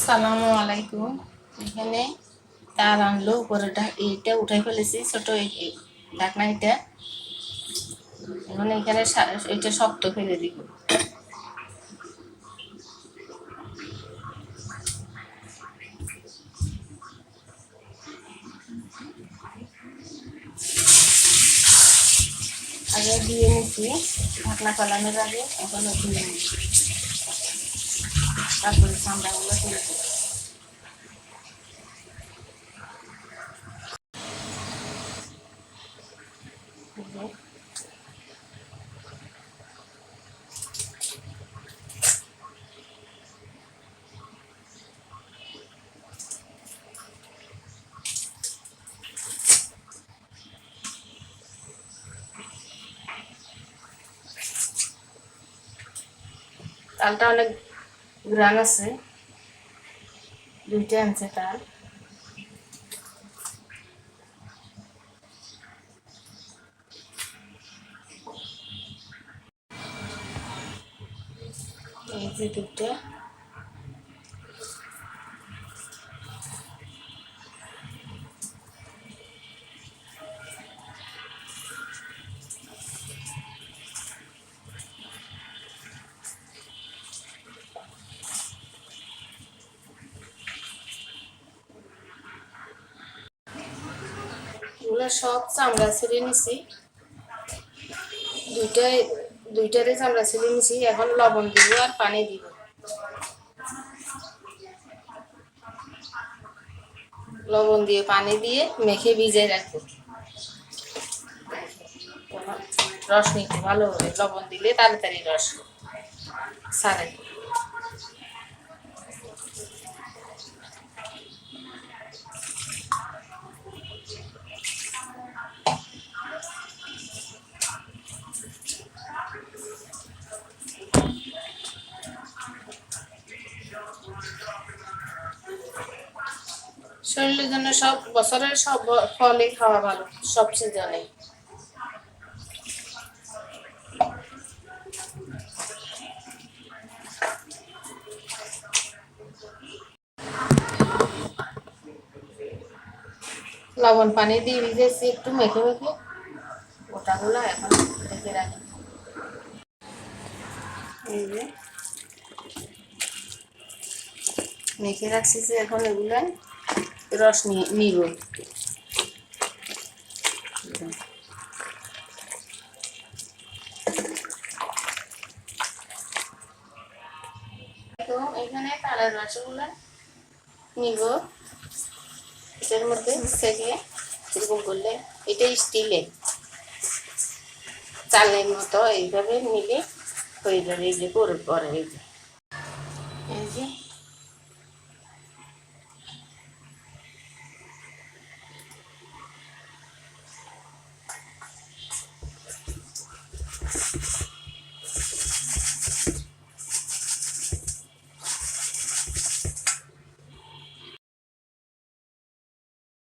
সালামু আলাইকুম। এখানে তার আনলো উপরে এইটা উঠাই ফেলেছি, ছোট ঢাকনা এটা। এখন এখানে এটা শক্ত ফেলে দিব। আগে দিয়ে নিচ্ছি ঢাকনা ফেলানোর আগে, এখন দিয়ে নিচ্ছি তারপরে চামড়াগুলো তুলে দেবো এই যে তালটা অনেক গ্রান আছে। দুইটা আনছে তার। এই যে দুটো এগুলো সব চামড়া ছিঁড়ে নিছি। দুইটাই দুইটারে চামড়া ছিঁড়ে নিছি। এখন লবণ দিব আর পানি দিব। লবণ দিয়ে পানি দিয়ে মেখে ভিজে রাখব। রস নিতে ভালো হবে। লবণ দিলে তাড়াতাড়ি রস সারে শরীরের জন্য সব বছরের সব ফলই খাওয়া ভালো সব সিজনে লবণ পানি দিয়ে ভিজেছি, একটু মেখে মেখে। ওটাগুলো এখন ঢেকে রাখি। মেখে রাখছি যে এখন এগুলো রস নিয়ে নিব। তো এখানে মধ্যে এরকম করলে চালের মতো এইভাবে নিলে হয়ে যাবে, এই যে পরে। এই যে।